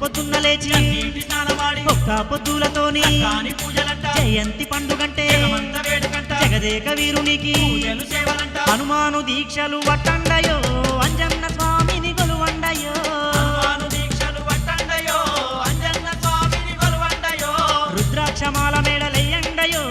పొద్దున్న లేచి ఒక్క పొద్దులతోని జయంతి పండుగంటే జగదేక వీరునికి హనుమాను దీక్షలు వట్టండయో అంజన్న స్వామిని కొలువండయో. రుద్రాక్షమాల మేడలయ్యండయో.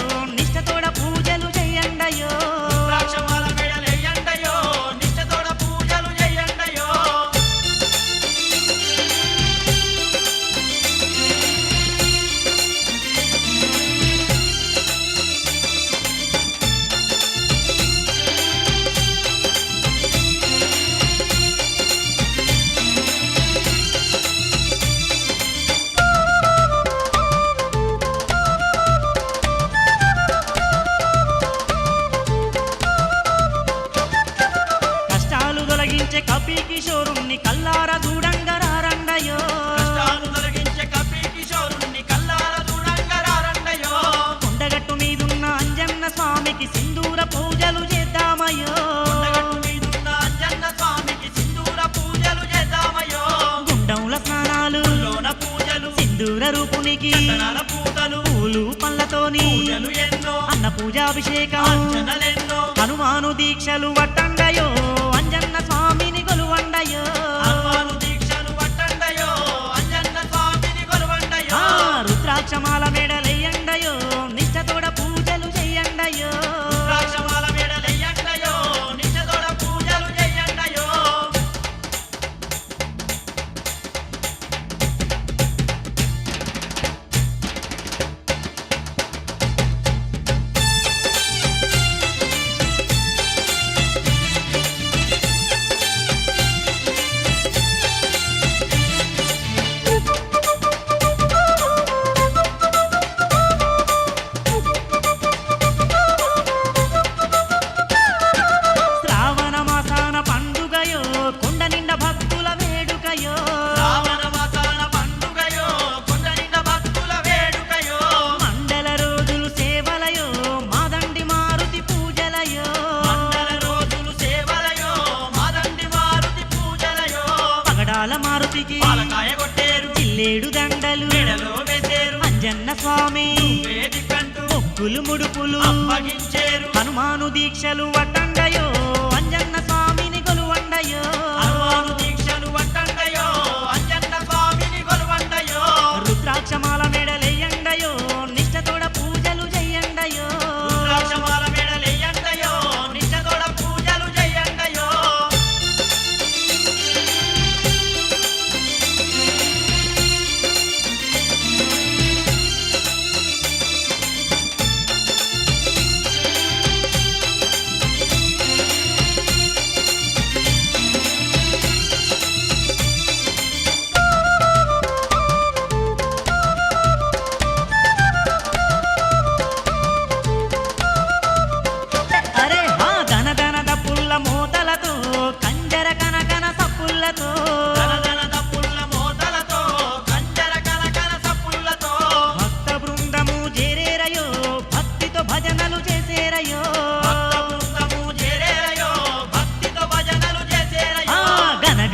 తొలగించే కపి కిషోరుణ్ణి కల్లార దూడంగా రారండయో కష్టాలు తొలగించే కపి కిషోరుణ్ణి కల్లార దూడంగా రారండయో కొండగట్టు మీదున్న అంజన్న స్వామికి సింధూర పూజలు చేద్దామయో సింధూర రూపునికి పూతలు పూలు పళ్ళతోని అన్న పూజాభిషేకం హనుమాను దీక్షలు వట్ట స్వామి. ముక్కులు ముడుపులు హనుమాను దీక్షలు వటండయో అంజన్న స్వామిని కొలువండయో.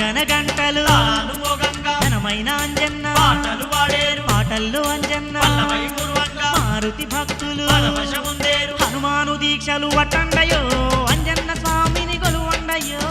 గణగణ గంటలు. ఘనమైన అంజన్న. పాటల్లో అంజన్న. మారుతి భక్తులు. హనుమాను దీక్షలు వట్టండయో. అంజన్న స్వామిని గొలువండయో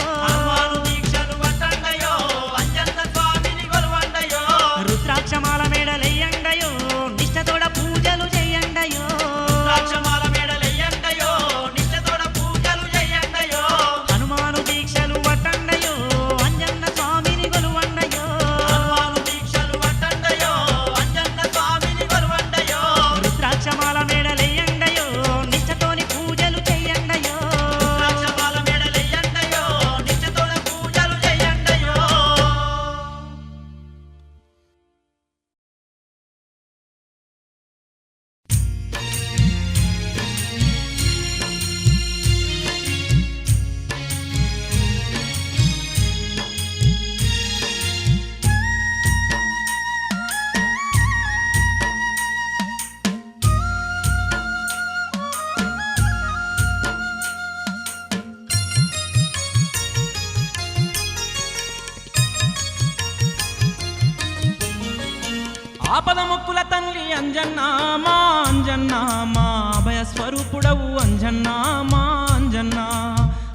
అంజన్నా మా అంజన్నా.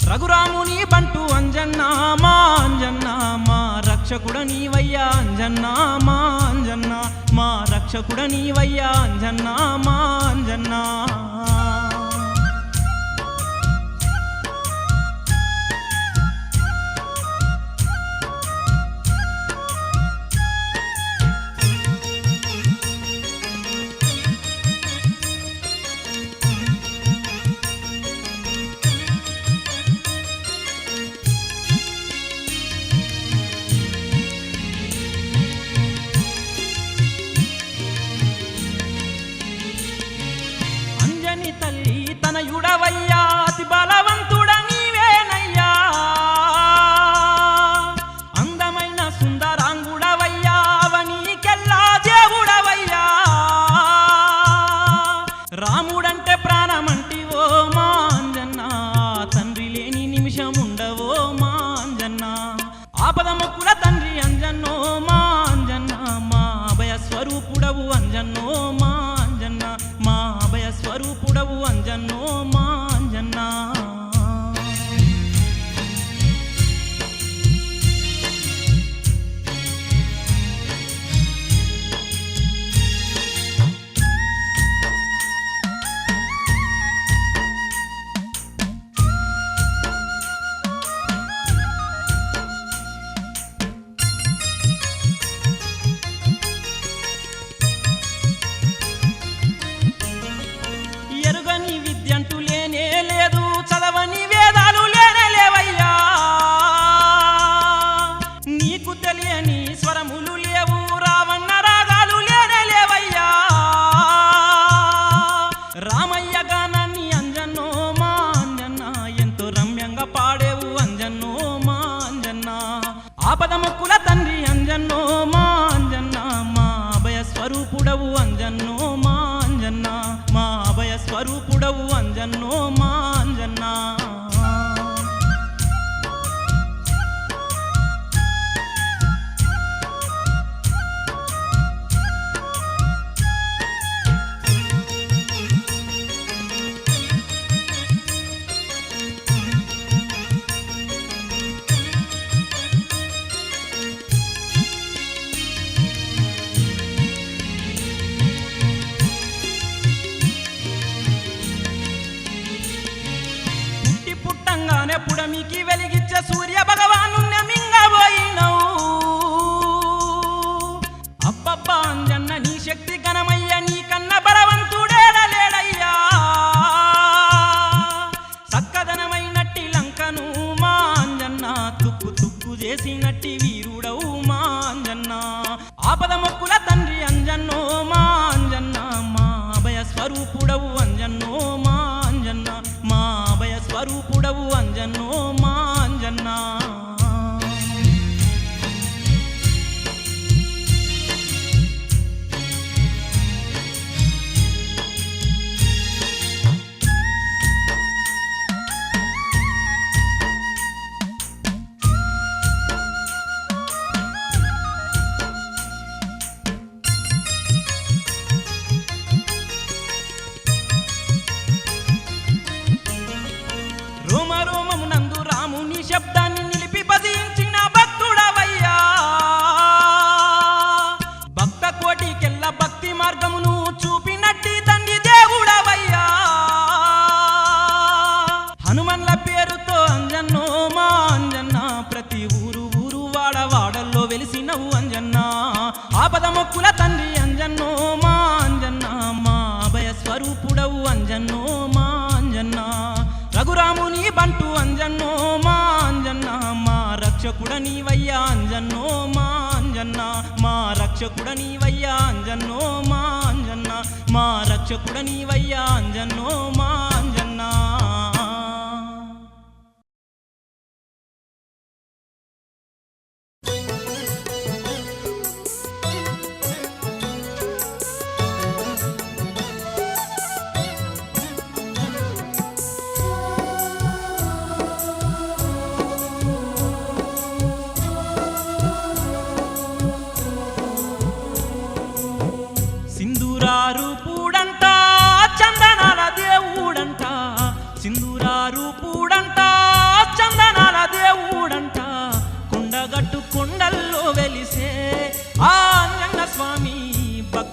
రఘురాముని బంటు అంజన్నా మా అంజన్నా. మా రక్షకుడ నీవయ్యా అంజన్నా మా అంజన్నా. మా రక్షకుడ నీవయ్యా అంజన్నా మా అంజన్నా. పుడమికి వెలిగించే సూర్య భగవాను మింగబోయినవు. అబ్బబ్బా అంజన్న నీ శక్తి ఘనమయ్య నీ కన్న బలవంతుడేడలేడయ్యా. సక్కదనమైనట్టి లంకను మా అంజన్న తుక్కు తుక్కు చేసినట్టి వీరుడవు మా అంజన్న. ఆపద మొక్కుల తండ్రి అంజన్నో మా అంజన్న మా అభయ స్వరూపుడవు అంజన్న. ఆపద మొక్కుల తండ్రి అంజన్నో మా అంజన్న. మా అభయ స్వరూపుడవు అంజన్నో మా అంజన్న. రఘురాముని బంటు అంజన్నో మా అంజన్న. మా రక్షకుడ నీవయ్యా అంజన్నో మా అంజన్న. మా రక్షకుడ నీవయ్యా అంజన్నో మా అంజన్న. మా రక్షకుడ నీవయ్యా అంజన్నో మా అంజన్న.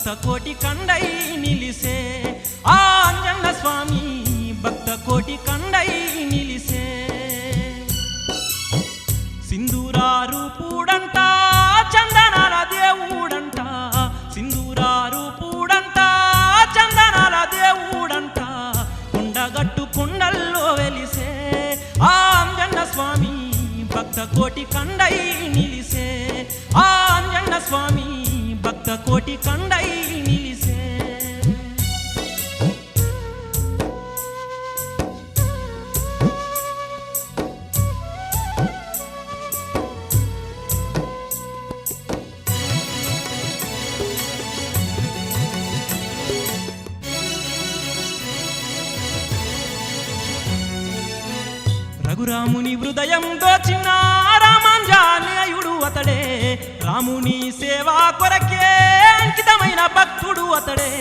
భక్త కోటి కండై నిలిసే ఆ అంజన్న స్వామి భక్త కోటి కండై నిలిసే. సింధూరారు పూడంట చందనాల దేవుడంట సింధూరారు పూడంట చందనాల దేవుడంట కొండగట్టు కొండల్లో వెలిసే ఆ అంజన్న స్వామి భక్త కోటి కండై నిలిసే. ఆ అంజన్న స్వామి భక్త కోటి కండై నిలిసే. రఘురాముని హృదయం దోచినా అతడే. రాముని సేవా కొరకే అంకితమైన భక్తుడు అతడే.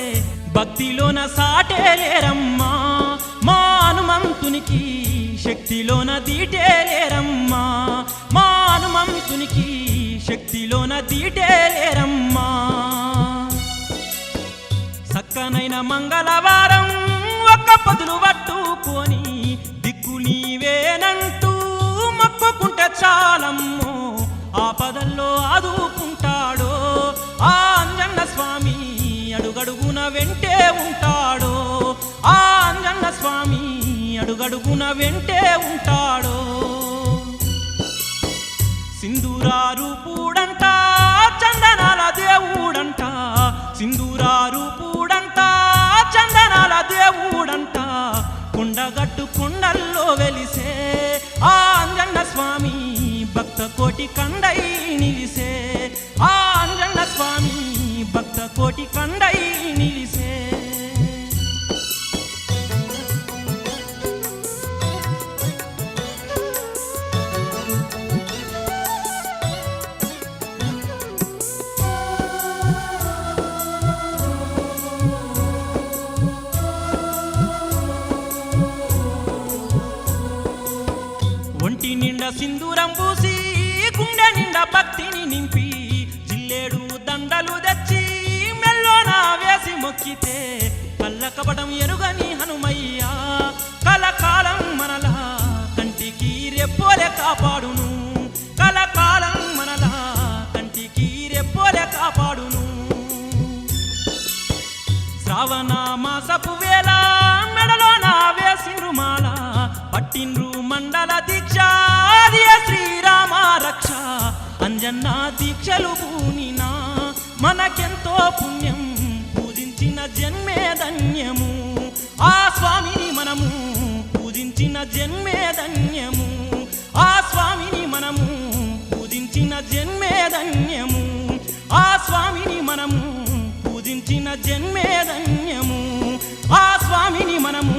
భక్తిలోన సాటే లేరమ్మా మా హనుమంతునికి శక్తిలోన దీటే లేరమ్మా మా హనుమంతునికి శక్తిలోన దీటే లేరమ్మా. సక్కనైన మంగళవారం ఒక్క పదులు పట్టుకొని దిక్కు నీవేనంటూ మొక్కుకుంటే చాలమ్మో. ఆపదల్లో ఆదుకుంటాడో? ఆ అంజన్న స్వామి అడుగడుగున వెంటే ఉంటాడో? ఆ అంజన్న స్వామి అడుగడుగున వెంటే ఉంటాడో? సింధూరారు పూడంట చందనాల దేవుడంట. సింధూరారు పూడంట చందనాల దేవుడంట. కొండగట్టు కొండల్లో వెలిసే ఆ అంజన్న స్వామి భక్త కోటి కండై నిలిసే. ఆ అంజన్న స్వామి భక్త కోటి కండై నిలిసే. ఒంటి నిండా సింధూరం పూసి మొక్కితే కళ్ళ ఎరుగని హనుమయ్యా. కలకాలం మనలా కంటికి రెప్పోలే కాపాడును. కలకాలం మనలా కంటికి రెప్పోలే కాపాడును. శ్రావణ మాసపు వేళ మెడలో నా వేసిండ్రు మాల. పట్టిండ్రు మండల దీక్ష శ్రీరామ రక్ష. అంజన్న దీక్షలు పూనినా మనకెంతో పుణ్యం. పూజించిన జన్మే ధన్యము. ఆ స్వామిని మనము పూజించిన జన్మే ధన్యము. ఆ స్వామిని మనము పూజించిన జన్మే ధన్యము. ఆ స్వామిని మనము పూజించిన జన్మే ధన్యము. ఆ స్వామిని మనము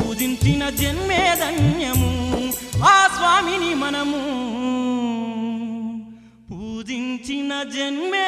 పూజించిన జన్మే ధన్యము. ఆ స్వామిని మనము పూజించిన జన్మే